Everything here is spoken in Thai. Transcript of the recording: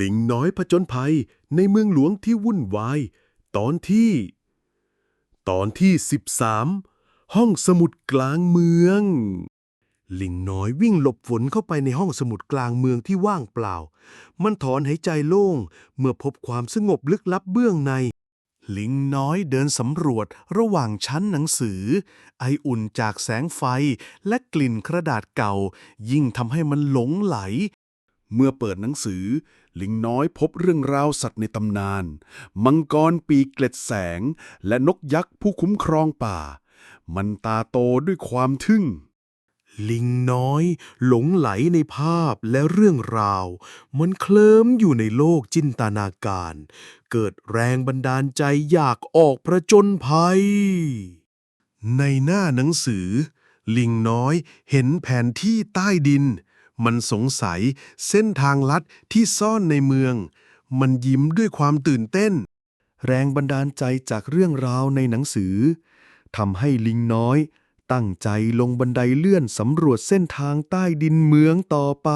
ลิงน้อยผจญภัยในเมืองหลวงที่วุ่นวาย ตอนที่ ตอนที่ 13 ห้องสมุดกลางเมือง ลิงน้อยวิ่งหลบฝนเข้าไปในห้องสมุดกลางเมืองที่ว่างเปล่า มันถอนหายใจโล่ง เมื่อพบความสงบลึกลับเบื้องใน ลิงน้อยเดินสำรวจระหว่างชั้นหนังสือ ไออุ่นจากแสงไฟและกลิ่นกระดาษเก่า ยิ่งทำให้มันหลงไหล เมื่อเปิดหนังสือ ลิงน้อยพบเรื่องราวสัตว์ในตำนาน มังกรปีกเกล็ดแสง และนกยักษ์ผู้คุ้มครองป่า มันตาโตด้วยความทึ่ง ลิงน้อย หลงไหลในภาพและเรื่องราว มันเคลิ้มอยู่ในโลกจินตนาการ เกิดแรงบันดาลใจอยากออกประจนภัย ในหน้าหนังสือ ลิงน้อยเห็นแผนที่ใต้ดิน มันสงสัยเส้นทางลัดที่ซ่อนในเมือง มันยิ้มด้วยความตื่นเต้น แรงบันดาลใจจากเรื่องราวในหนังสือทำให้ลิงน้อย ตั้งใจลงบันไดเลื่อนสำรวจเส้นทางใต้ดินเมืองต่อไป